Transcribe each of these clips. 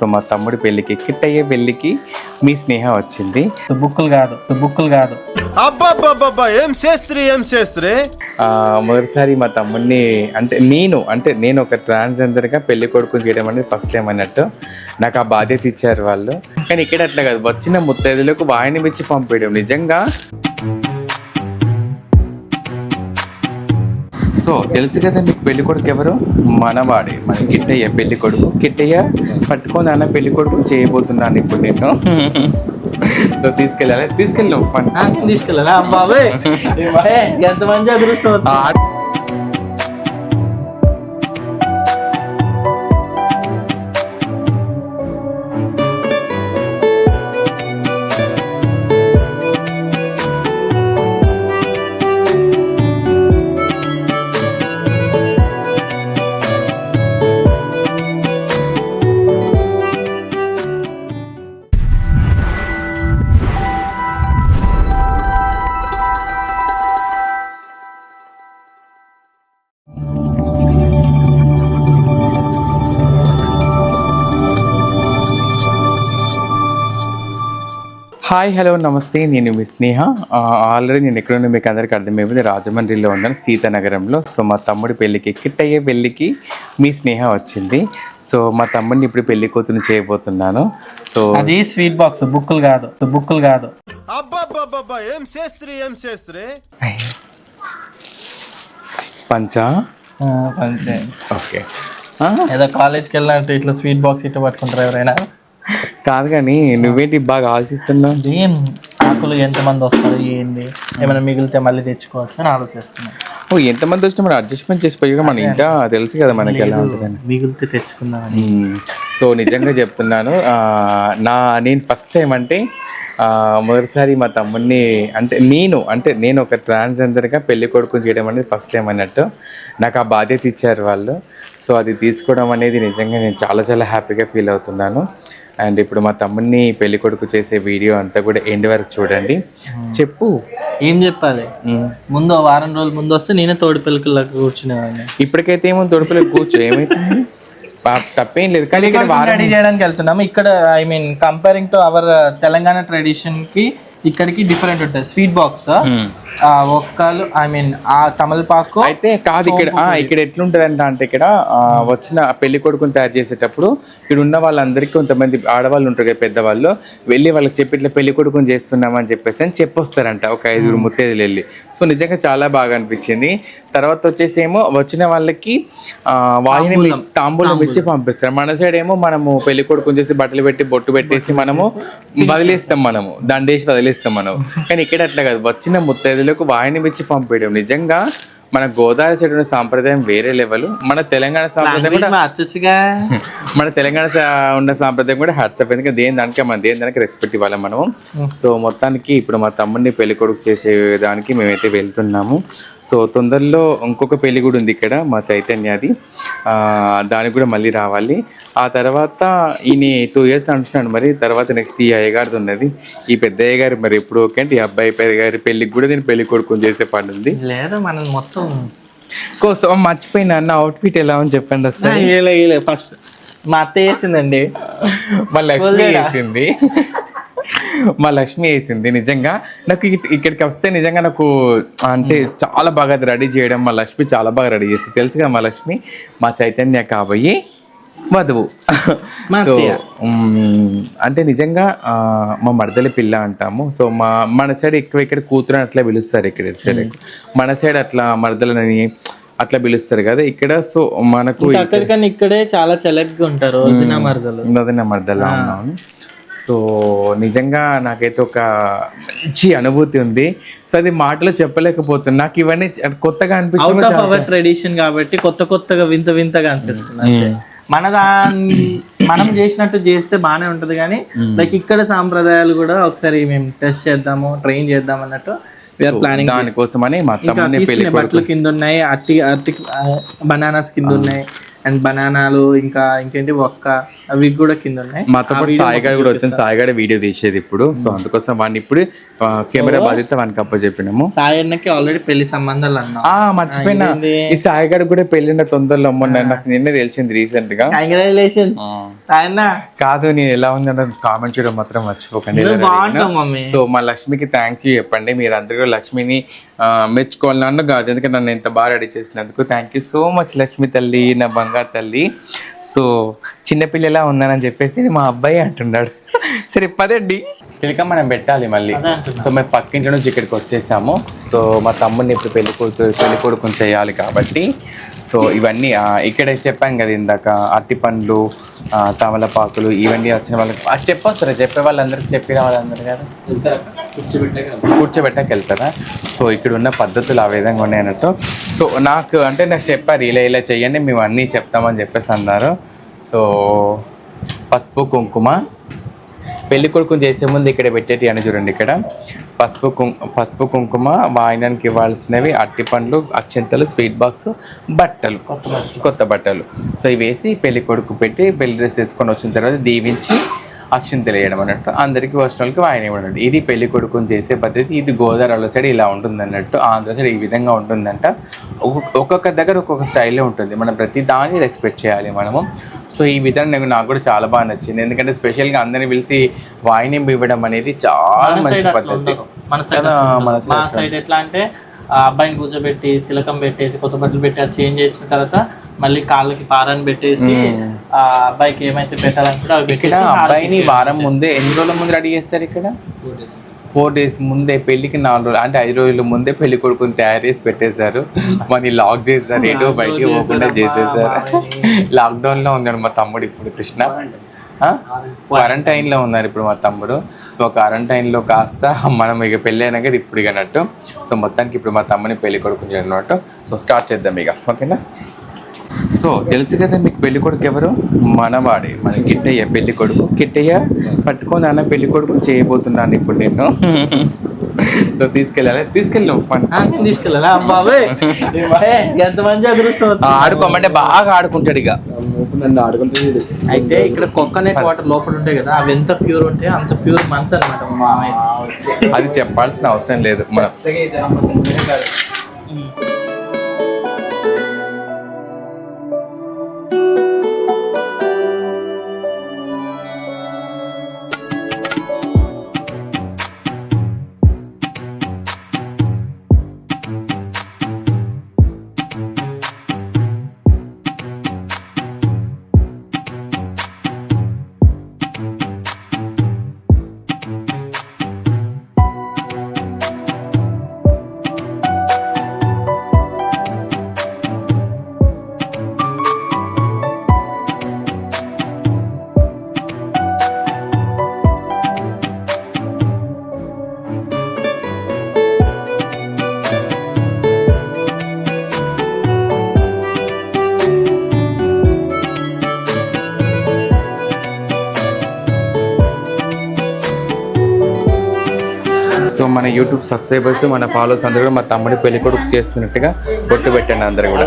So మా తమ్ముడి పెళ్ళికి కిట్టయ్యే పెళ్ళికి మీ స్నేహ వచ్చింది. బుక్కులు కాదు బుక్కులు కాదు. అబ్బబ్బబ్బబ్బా ఏం చేస్త్రీ ఏం చేస్త్రీ ఆ, మొదటిసారి మా తమ్ముడిని అంటే నేను అంటే నేను ఒక ట్రాన్స్జెండర్గా పెళ్ళి కొడుకుని చేయడం అనేది ఫస్ట్ టైం అన్నట్టు నాకు ఆ బాధ్యత ఇచ్చారు వాళ్ళు. కానీ ఇక్కడ అట్లా కాదు వచ్చిన ముత్తైదులకు వాయిని మెచ్చి పంపేయడం. నిజంగా సో తెలుసు కదా మీకు పెళ్ళి కొడుకు ఎవరు? మనవాడే. మన కిట్టయ్య పెళ్ళి కొడుకు. కిట్టయ్య పట్టుకొని అన్న పెళ్ళి కొడుకు చేయబోతున్నాను ఇప్పుడు నేను. సో తీసుకెళ్ళాలి? తీసుకెళ్ళాం తీసుకెళ్ళా బాబాయ్ ఎంత మంచి అదృష్టం హాయ్ హలో నమస్తే. నేను మీ స్నేహ. ఆల్రెడీ నేను ఎక్కడ మీకు అందరికీ అర్థమైపోయింది. రాజమండ్రిలో ఉన్నాను సీతానగరంలో. సో మా తమ్ముడి పెళ్ళికి కిట్టయ్యే పెళ్ళికి మీ స్నేహ వచ్చింది. సో మా తమ్ముడిని ఇప్పుడు పెళ్ళి కూతురు చేయబోతున్నాను. సో అది స్వీట్ బాక్స్ బుక్కులు కాదు. బుక్కులు కాదు. ఏం చేస్త్రీ ఏం చేస్త్రీ పంచా? పంచే. ఓకే. ఏదో కాలేజ్కి వెళ్ళినట్టు ఇట్లా స్వీట్ బాక్స్ ఇట్లా పట్టుకుంటారు ఎవరైనా. కాదు కానీ నువ్వేంటి బాగా ఆలోచిస్తున్నావు? ఏం ఆకులు ఎంతమంది వస్తారు ఏంది? ఏమైనా మిగిలితే మళ్ళీ తెచ్చుకోవచ్చు అని ఆలోచిస్తున్నాను. ఓ ఎంతమంది వచ్చినా మనం అడ్జస్ట్మెంట్ చేసిపోయి మన ఇంకా తెలుసు కదా మనకి ఎలా ఉంటుందని. మిగిలితే తెచ్చుకుందామని. సో నిజంగా చెప్తున్నాను నా నేను ఫస్ట్ టైం అంటే మొదటిసారి మా తమ్ముడిని అంటే నేను అంటే నేను ఒక ట్రాన్స్జెండర్గా పెళ్ళి కొడుకుని చేయడం అనేది ఫస్ట్ టైం అన్నట్టు నాకు ఆ బాధ్యత ఇచ్చారు వాళ్ళు. సో అది తీసుకోవడం అనేది నిజంగా నేను చాలా చాలా హ్యాపీగా ఫీల్ అవుతున్నాను. అండ్ ఇప్పుడు మా తమ్ముడిని పెళ్ళి కొడుకు చేసే వీడియో అంతా కూడా ఎండ్ వరకు చూడండి. చెప్పు. ఏం చెప్పాలి. ముందు వారం రోజుల ముందు వస్తే నేనే తోడు పిల్లకల్లాగా కూర్చునేవాడిని ఇప్పటికైతే ఏమో తొడుపులో కూర్చో ఏమైతుంది? తప్పేం లేదు కానీ ఇక్కడ వారం రెడీ చేయడానికి వెళ్తున్నాము ఇక్కడ I mean comparing to our Telangana ట్రెడిషన్కి ఇక్కడికి డిఫరెంట్ ఉంటుంది స్వీట్ బాక్స్. ఒక్కలు ఐ మీన్ ఆ తమలపాకు అయితే కాదు ఇక్కడ ఇక్కడ ఎట్లుంటదంట అంటే ఇక్కడ వచ్చిన పెళ్ళి కొడుకుని తయారు చేసేటప్పుడు ఇక్కడ ఉన్న వాళ్ళందరికీ కొంతమంది ఆడవాళ్ళు ఉంటారు కదా పెద్దవాళ్ళు వెళ్ళి వాళ్ళకి చెప్పి ఇట్లా పెళ్ళి కొడుకుని చేస్తున్నామని చెప్పేసి అని చెప్పొస్తారంట ఒక ఐదుగురు ముత్తైదులు వెళ్ళి. సో నిజంగా చాలా బాగా అనిపించింది. తర్వాత వచ్చేసి ఏమో వచ్చిన వాళ్ళకి ఆ, వాయిని తాంబూలం. ఇచ్చి పంపిస్తారు. మన సైడ్ ఏమో మనము పెళ్ళి కొడుకుని చేసి బట్టలు పెట్టి బొట్టు పెట్టేసి మనము వదిలేస్తాం మనము. దండేసి వదిలేస్తాం. మనం. కానీ ఇక్కడ అట్లా కాదు. వచ్చిన ముత్తైదులకు వాయిని మెచ్చి పంపేయడం. నిజంగా మన గోదావరి సైడ్ ఉన్న సాంప్రదాయం వేరే లెవెల్. మన తెలంగాణ సాంప్రదాయం కూడా మన తెలంగాణ ఉన్న సాంప్రదాయం కూడా హ్యాట్సప్ ఎందుకంటే దేని దానికి మనం దేని దానికి రెస్పెక్ట్ ఇవ్వాలి మనము. సో మొత్తానికి ఇప్పుడు మా తమ్ముడిని పెళ్ళి కొడుకు చేసే దానికి మేమైతే వెళ్తున్నాము. సో తొందరలో ఇంకొక పెళ్ళి కూడా ఉంది ఇక్కడ మా చైతన్యది. దానికి కూడా మళ్ళీ రావాలి. ఆ తర్వాత ఈయన టూ ఇయర్స్ అంటున్నాడు మరి. తర్వాత నెక్స్ట్ ఈ అయ్యగారిది ఉన్నది. ఈ పెద్ద అయ్యగారు మరి ఎప్పుడు ఓకే అంటే ఈ అబ్బాయి గారి పెళ్ళికి కూడా నేను పెళ్ళి కొడుకుని చేసే పని ఉంది లేదా మనం మొత్తం కోసం మర్చిపోయిన అన్న అవుట్ఫిట్ ఎలా అని చెప్పండి ఒకసారి. ఫస్ట్ మా అత్త వేసిందండి. మా లక్ష్మి వేసింది. మా లక్ష్మి వేసింది నిజంగా. నాకు ఇక్- ఇక్కడికి వస్తే నిజంగా నాకు అంటే చాలా బాగా రెడీ చేయడం మా లక్ష్మి చాలా బాగా రెడీ చేస్తుంది తెలుసు కదా మా లక్ష్మి. మా చైతన్య కాబోయి వధువు మా సో అత్తయ్య. మ్, అంటే నిజంగా మా మరదలి పిల్ల అంటాము. సో మా మన సైడ్ ఎక్కువ ఇక్కడ కూతురు అని అట్లా పిలుస్తారు ఇక్కడ సైడ్. మన సైడ్ అట్లా మరదలని అట్లా పిలుస్తారు కదా ఇక్కడ. సో మనకు అక్కడికన్నా ఇక్కడే చాలా చెలగ్గా ఉంటారు వదిన మరదలు. మరదలా ఉన్నాను సో నిజంగా నాకైతే ఒక మంచి అనుభూతి ఉంది. సో అది మాటలో చెప్పలేకపోతున్నా. నాకు ఇవన్నీ కొత్తగా అనిపిస్తుంది ట్రెడిషన్ కాబట్టి కొత్త కొత్తగా వింత వింతగా అనిపిస్తుంది. మన దాన్ని మనం చేసినట్టు చేస్తే బానే ఉంటది కానీ లైక్ ఇక్కడ సాంప్రదాయాలు కూడా ఒకసారి మేము టెస్ట్ చేద్దాము ట్రైన్ చేద్దాం అన్నట్టు ప్లానింగ్ దానికోసమని మా బట్టలు కింద ఉన్నాయి అట్టి అట్టి బనానాస్ కింద ఉన్నాయి. అండ్ బనానాలు ఇంకా ఇంకేంటి ఒక్క అవి కూడా కింద ఉన్నాయి. మాతో పాటు సాయిగాడు కూడా వచ్చింది. సాయిగాడే వీడియో తీసేది ఇప్పుడు. సో అందుకోసం వాడిని ఇప్పుడు కెమెరా బాధ్యత వానికి అప్ప చెప్పినాము సాయి అన్నకి ఆల్రెడీ పెళ్ళి సంబంధాలు అన్నా. మర్చిపోయినా. ఈ సాయిగాడు కూడా పెళ్ళిన తొందరలో మొన్న నాకు నిన్నే తెలిసింది రీసెంట్గా కంగ్రాచులేషన్ అన్న. కాదు నేను ఎలా ఉందన్న కామెంట్ చేయడం మాత్రం మర్చిపోకండి. సో మా లక్ష్మికి థ్యాంక్ యూ చెప్పండి. మీరు అందరూ లక్ష్మిని ఆ, మెచ్చుకోవాలి నన్ను కాదు ఎందుకంటే నన్ను ఇంత బాగా రెడీ చేసినందుకు thank you so much Lakshmi తల్లి నా బంగారు తల్లి. సో చిన్నపిల్లలా ఉన్నానని చెప్పేసి మా అబ్బాయి అంటున్నాడు. సరే పదండి. పిలక మనం పెట్టాలి మళ్ళీ. సో మేము పక్కింటి నుంచి ఇక్కడికి వచ్చేసాము. సో మా తమ్ముడిని ఇప్పుడు పెళ్ళి కొడుకు పెళ్ళి కొడుకుని చేయాలి కాబట్టి సో ఇవన్నీ ఇక్కడే చెప్పాం కదా ఇందాక అట్టి పండ్లు తమలపాకులు ఇవన్నీ వచ్చిన వాళ్ళకి. అది చెప్పొస్తారా? చెప్పే వాళ్ళందరికీ చెప్పిన వాళ్ళందరూ కదా? కూర్చోబెట్టాక వెళ్తారా సో ఇక్కడ ఉన్న పద్ధతులు ఆ విధంగా ఉన్నాయన్నట్టు సో నాకు అంటే నాకు చెప్పారు ఇలా ఇలా చేయండి మేము అన్నీ చెప్తామని చెప్పేసి అన్నారు. సో పసుపు కుంకుమ పెళ్ళి కొడుకుని చేసే ముందు ఇక్కడ పెట్టేటి అని చూడండి ఇక్కడ. పసుపు కుం పసుపు కుంకుమ వాయినానికి ఇవ్వాల్సినవి అట్టి పండ్లు అక్షంతలు స్వీట్ బాక్స్ బట్టలు. కొత్త బట్టలు. సో ఇవి వేసి పెళ్ళి కొడుకు పెట్టి పెళ్ళి డ్రెస్ వేసుకొని వచ్చిన తర్వాత దీవించి అక్షింతలు వేయడం అన్నట్టు. అందరికీ వాళ్ళకి వాయిన ఇవ్వడం. ఇది పెళ్ళి కొడుకుని చేసే పద్ధతి ఇది గోదావరి సైడ్ ఇలా ఉంటుంది అన్నట్టు. ఆంధ్ర సైడ్ ఈ విధంగా ఉంటుందంట. ఒక్కొక్క- దగ్గర ఒక్కొక్క స్టైల్లో ఉంటుంది. మనం ప్రతి దాన్ని రెస్పెక్ట్ చేయాలి మనము. సో ఈ విధానం నాకు నాకు కూడా చాలా బాగా నచ్చింది. ఎందుకంటే స్పెషల్గా అందరిని పిలిచి వాయినం ఇవ్వడం అనేది చాలా మంచి పద్ధతి. మన సైడ్ ఎట్లా అంటే ఆ అబ్బాయిని కూర్చోబెట్టి తిలకం పెట్టేసి కొత్త బట్టలు పెట్టి అది చేంజ్ చేసిన తర్వాత మళ్ళీ కాళ్ళకి పారాన్ని పెట్టేసి ఆ అబ్బాయికి ఏమైతే పెట్టాలనుకుంటే అవి పెట్టేసి అబ్బాయిని వారం ముందే ఎన్ని రోజుల ముందు రెడీ చేస్తారు ఇక్కడ? ఫోర్ డేస్ ముందే. పెళ్ళికి నాలుగు రోజులు అంటే ఐదు రోజుల ముందే పెళ్ళి కొడుకుని తయారు చేసి పెట్టేశారు. మరి లాక్ చేశారు ఏటో బయటికి పోకుండా చేసేసారు లాక్డౌన్లో ఉన్నాడు మా తమ్ముడు ఇప్పుడు కృష్ణ. క్వారంటైన్లో ఉన్నారు ఇప్పుడు మా తమ్ముడు. సో క్వారంటైన్లో కాస్త మనం ఇక పెళ్ళి అయినాక ఇప్పుడు ఇకనట్టు అన్నట్టు. సో మొత్తానికి ఇప్పుడు మా తమ్ముని పెళ్ళి కొడుకు అన్నట్టు సో స్టార్ట్ చేద్దాం ఇక. ఓకేనా? సో తెలుసు కదా మీకు పెళ్ళి కొడుకు ఎవరు? మనవాడే. మన కిట్టయ్య పెళ్ళి కొడుకు. కిట్టయ్య పట్టుకొని అన్న పెళ్ళి కొడుకు చేయబోతున్నాను ఇప్పుడు నేను సో తీసుకెళ్ళాలి. తీసుకెళ్ళు తీసుకెళ్ళాలా? అబ్బాబే ఎంత మంచి అదృష్టం. ఆడుకోమంటే బాగా ఆడుకుంటాడు ఇక. అయితే ఇక్కడ కోకోనట్ వాటర్ లోపల ఉంటాయి కదా అవి ఎంత ప్యూర్ ఉంటాయి అంత ప్యూర్ మనసు అనమాట మామయ్య. అది చెప్పాల్సిన అవసరం లేదు. మనం యూట్యూబ్ సబ్స్క్రైబర్స్ మన ఫాలోవర్స్ అందరూ కూడా మా తమ్ముడి పెళ్ళి కొడుకు చేస్తున్నట్టుగా కొట్టు పెట్టండి అందరు కూడా.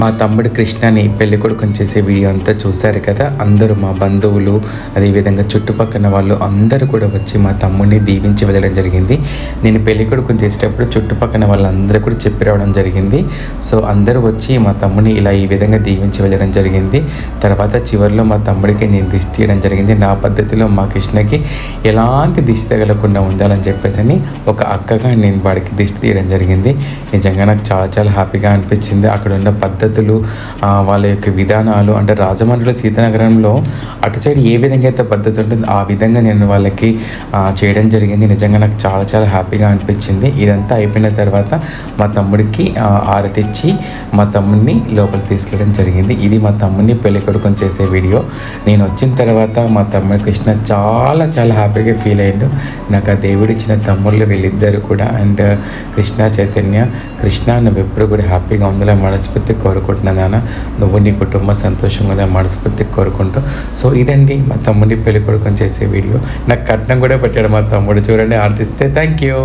మా తమ్ముడు కృష్ణని పెళ్ళి కొడుకుని చేసే వీడియో అంతా చూశారు కదా? అందరూ మా బంధువులు అదేవిధంగా చుట్టుపక్కల వాళ్ళు అందరూ కూడా వచ్చి మా తమ్ముడిని దీవించి వెళ్ళడం జరిగింది. నేను పెళ్ళి కొడుకుని చేసేటప్పుడు చుట్టుపక్కల వాళ్ళందరూ కూడా చెప్పి రావడం జరిగింది. సో అందరూ వచ్చి మా తమ్ముడిని ఇలా ఈ విధంగా దీవించి వెళ్ళడం జరిగింది. తర్వాత చివరిలో మా తమ్ముడికి నేను దిష్టి తీయడం జరిగింది. నా పద్ధతిలో మా కృష్ణకి ఎలాంటి దిష్టి తగలకుండా ఉండాలని చెప్పేసి అని ఒక అక్కగా నేను వాడికి దిష్టి తీయడం జరిగింది. నిజంగా నాకు చాలా చాలా హ్యాపీగా అనిపించింది. అక్కడ ఉన్న పద్ధతి పద్ధతులు వాళ్ళ యొక్క విధానాలు అంటే రాజమండ్రిలో సీతానగరంలో అటు సైడ్ ఏ విధంగా అయితే పద్ధతి ఉంటుందో ఆ విధంగా నేను వాళ్ళకి చేయడం జరిగింది. నిజంగా నాకు చాలా చాలా హ్యాపీగా అనిపించింది. ఇదంతా అయిపోయిన తర్వాత మా తమ్ముడికి ఆరతిచ్చి మా తమ్ముడిని లోపలికి తీసుకెళ్ళడం జరిగింది. ఇది మా తమ్ముడిని పెళ్ళి కొడుకుని చేసే వీడియో. నేను వచ్చిన తర్వాత మా తమ్ముడు కృష్ణ చాలా చాలా హ్యాపీగా ఫీల్ అయ్యాడు. నాకు ఆ దేవుడు ఇచ్చిన తమ్ముళ్ళు వీళ్ళిద్దరు కూడా అండ్ కృష్ణ చైతన్య కృష్ణ నువ్వు ఎప్పుడు కూడా హ్యాపీగా ఉండాలని మనస్ఫూర్తి కోరుకుంటున్నా నాన్న. నువ్వు నీ కుటుంబం సంతోషంగా మనస్ఫూర్తి కోరుకుంటూ. సో ఇదండి మా తమ్ముడిని పెళ్ళి కొడుకుని చేసే వీడియో. నాకు కట్నం కూడా పెట్టాడు మా తమ్ముడు. చూడండి ఆర్థిస్తే థ్యాంక్ యూ